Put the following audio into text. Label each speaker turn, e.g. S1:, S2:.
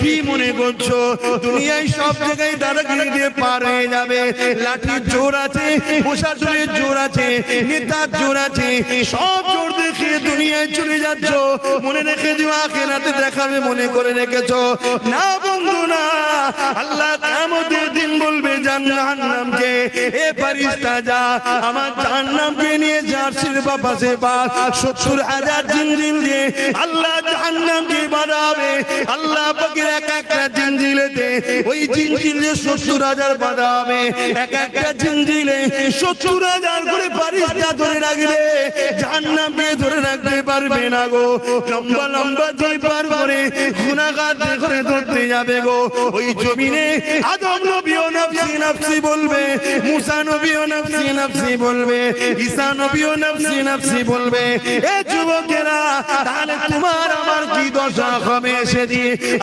S1: কি মনে করছ? দুনিয়ায় সব জায়গায় দাদাগিরি দিয়ে পার হয়ে যাবে। লাঠির জোর আছে প্রশাসনের জোর আছে, নেতার জোর আছে। সব জোর দেখে দুনিয়ায় চলে যাচ্ছ। মনে রেখে দিও, আখেরাতে দেখাবে, মনে করে রেখেছো। না বন্ধু, না। আল্লাহ কামতের দিন বলবে, জাহান্নামকে, এ ফারিস্তা যা, আমার জাহান্নামকে নিয়ে জার্সির বাপাসে বা সত্তর হাজার জিনজিন দিয়ে আল্লাহ জাহান্নামকে আল্লাহ পাকের এক একটা জিনজিলেতে ওই জিনজিলে সত্তর হাজার বাড়াবে এক একটা জিনজিলে সত্তর হাজার করে ফারিস্তা ধরে রাখবে, জাহান্নামে ধরে রাখতে পারবে না গো। লম্বা লম্বা দুই গুনাহগার করে ধরতে যাবে গো। ওই জমিনে আদম নবীও নফসি নফসি বলবে, মুসা নবীও নফসি নফসি বলবে, ঈসা নবীও নফসি নফসি বলবে। এ যুবকেরা, তাহলে তোমার আমার কি দশা হবে সেদিন?